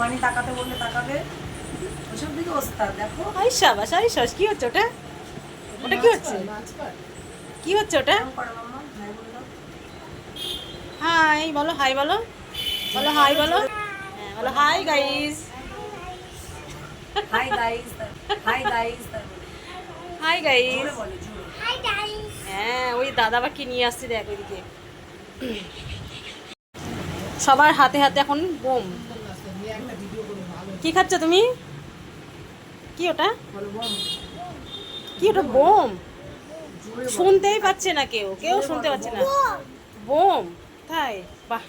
মানি তাকাতে বললে তাকাবে? ওসব দিকে ওস্তাদ দেখো। আই সাবাস আই সাবাস কি হচ্ছে ওটা? ওটা কি হচ্ছে? কি হচ্ছে ওটা? হাই বলে হাই বলো হাই বলো। বলো হাই বলো। হ্যাঁ, বলো hi guys. Hi guys hi guys. Hi guys. বলে জোরে। হ্যাঁ ওই দাদা আবার কি নিয়ে আসছে দেখ ওইদিকে। সবার হাতে হাতে এখন বোম। কি খাচ্ছ তুমি? কি ওটা? কি ওটা বোম? শুনতেই পাচ্ছে না কেউ। কেউ শুনতে পাচ্ছে না। বোম। তাই? বাহ,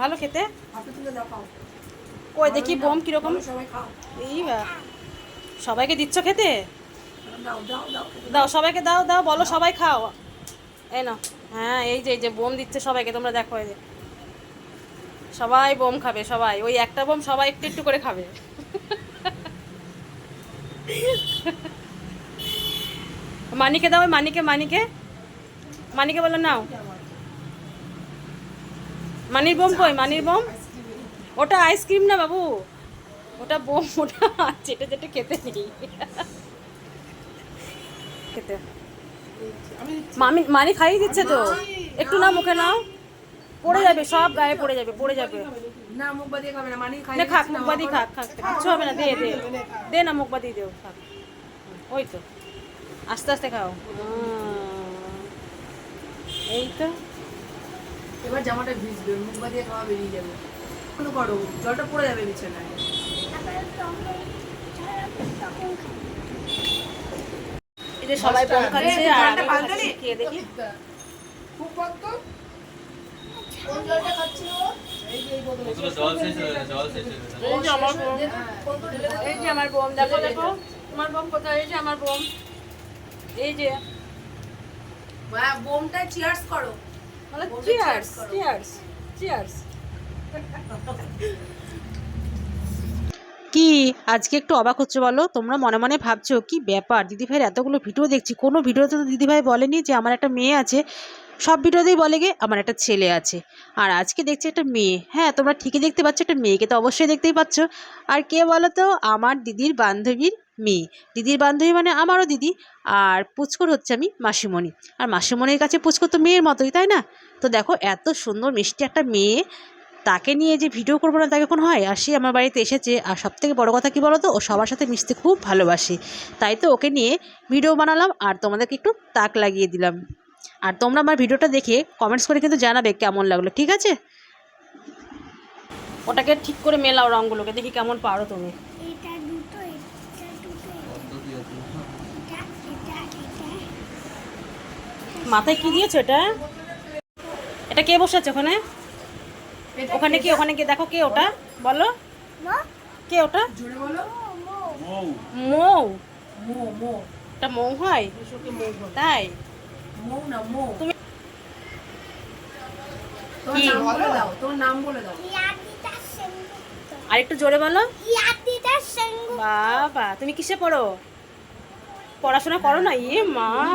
ভালো খেতে। ওই দেখি বোম কীরকম। এই সবাইকে দিচ্ছ খেতে? দাও, সবাইকে দাও দাও, বলো সবাই খাও। এই না হ্যাঁ এই যে এই যে, বোম দিচ্ছে সবাইকে, তোমরা দেখো, এই যে। সবাই বোম খাবে, সবাই। ওই একটা বোম সবাই একটু একটু করে খাবে। মানিকে দাও মানিকে মানিকে। মানিকে বলো নাও। মানির বোম কই? মানির বোম? ওটা আইসক্রিম না বাবু? ওটা বোম, ওটা চেটে চেটে খেতে নেই। খেতে। মামি মানি খাইয়ে দিচ্ছে তো। একটু না মুখে নাও। পড়ে যাবে সব গায়ে পড়ে যাবে পড়ে যাবে। না মুখ বাদিয়ে খাবে না মানি খাই না খাক মুখ বাদি খাক খাক কিচ্ছু হবে না দে দে। দে না মুখ বাদি দেও খাক। ওই তো। আস্তে আস্তে খাও। এই তো। এবার জামাটা ভিজবে মুখ বাদিয়ে খাওয়া বেরিয়ে যাবে। কোনো করো জলটা পড়ে যাবে বিছানায়। এই যে সবাই খাচ্ছে আর দেখি। খুব কি? আজকে একটু অবাক হচ্ছে বলো? তোমরা মনে মনে ভাবছ, কি ব্যাপার? দিদিভাইয়ের এতগুলো ভিডিও দেখছি। কোনো ভিডিওতে তো দিদিভাই বলেনি যে আমার একটা মেয়ে আছে। সব ভিডিওতেই বলে গে আমার একটা ছেলে আছে। আর আজকে দেখছি একটা মেয়ে। হ্যাঁ তোমরা ঠিকই দেখতে পাচ্ছ, একটা মেয়েকে তো অবশ্যই দেখতেই পাচ্ছ। আর কে বলো তো আমার দিদির বান্ধবীর মেয়ে। দিদির বান্ধবী মানে আমারও দিদি। আর পুচকর হচ্ছে আমি মাসিমণি। আর মাসিমণির কাছে পুচকর তো মেয়ের মতোই, তাই না? তো দেখো, এত সুন্দর মিষ্টি একটা মেয়ে। তাকে নিয়ে যে ভিডিও করব না, তাকে কোন হয়? আর সে আমার বাড়িতে এসেছে। আর সব থেকে বড়ো কথা কী বলো তো ও সবার সাথে মিশতে খুব ভালোবাসে। তাই তো ওকে নিয়ে ভিডিও বানালাম। আর তোমাদেরকে একটু তাক লাগিয়ে দিলাম। আর তোমরা আমার ভিডিওটা দেখে কমেন্টস করে কিন্তু জানাবে কেমন লাগল ঠিক আছে? ওটাকে ঠিক করে মেলাও রঙগুলোকে দেখি কেমন পারো তুমি। মাথায় কি দিয়েছ এটা? এটা কে বসেছে ওখানে? ওখানে কি ওখানে কি? দেখো কে ওটা বলো। কে ওটা? জোরে বলো। মো মৌ। এটা মৌ হয়? তাই? মো না মো। তুমি- আর একটু জোরে বলো। বাবা তুমি কিসে পড়ো? পড়াশোনা করো না? ইয়ে মা।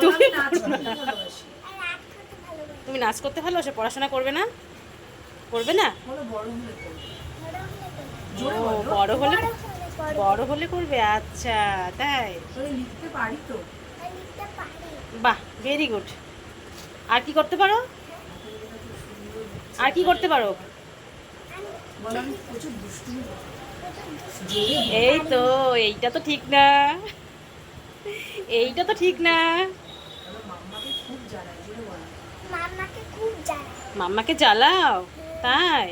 তুমি করতে ভালোবাসি। তুমি নাচ করতে ভালোবাসো? পড়াশোনা করবে না? করবে না? বড় হলে করবে। বড় হলে করব। আচ্ছা তাই। লিখতে পারি তো? বাহ ভেরি গুড আর কি করতে পারো? আর কি করতে পারো। এই তো এইটা তো ঠিক না। এইটা তো ঠিক না। মাম্মাকে জ্বালাও? তাই?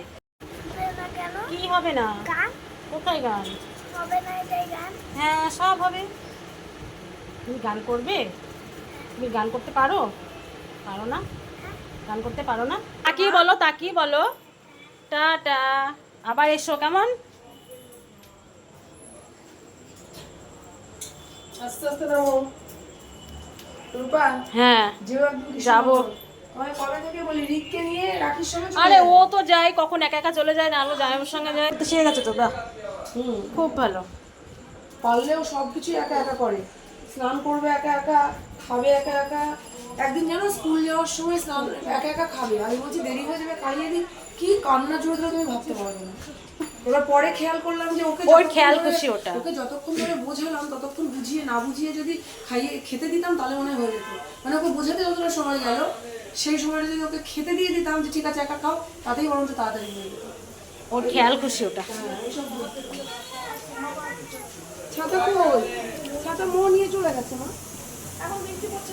না কেন কি হবে না? কোথায় গান? হবে না গান। হ্যাঁ সব হবে। তুমি গান করবে? তুমি গান করতে পারো? পারো না? গান করতে পারো না? তাকিয়ে বলো তাকিয়ে বলো? টাটা আবার এসো কেমন? আস্তে আস্তে নামো। রূপা হ্যাঁ যেও একদম কৃষ্ণ যাব। মন্দির। তোমায় কবে থেকে বলি রিককে নিয়ে রাখির সঙ্গে চলে আরে ও তো যায় কখন একা একা চলে যায় না আলো যায় সঙ্গে যায়। তো শিখে গেছে তো বাহ হুম খুব ভালো। পারলেও সব কিছু একা একা করে। স্নান করবে একা একা খাবে একা একা। একদিন যেন স্কুল যাওয়ার সময় স্নান একা একা খাবে। আমি বলছি দেরি হয়ে যাবে খাইয়ে দিই কি কান্না জোরে ধরে তুমি ভাবতে পারবে না। এবার পরে খেয়াল করলাম যে ওকে ওর খেয়াল খুশি ওটা। ওকে যতক্ষণ ধরে বোঝালাম ততক্ষণ বুঝিয়ে না বুঝিয়ে যদি খাইয়ে খেতে দিতাম তাহলে মনে হয় হয়ে যেত। মানে ওকে বোঝাতে যতটা সময় গেল সেই সময়টা যদি ওকে খেতে দিয়ে দিতাম যে ঠিক আছে একা খাও তাতেই বরঞ্চ তাড়াতাড়ি হয়ে যেত। ওর খেয়াল খুশি ওটা। হ্যাঁ ছাতা কই? ছাতা মো নিয়ে চলে গেছে মা। এখন বৃষ্টি পড়ছে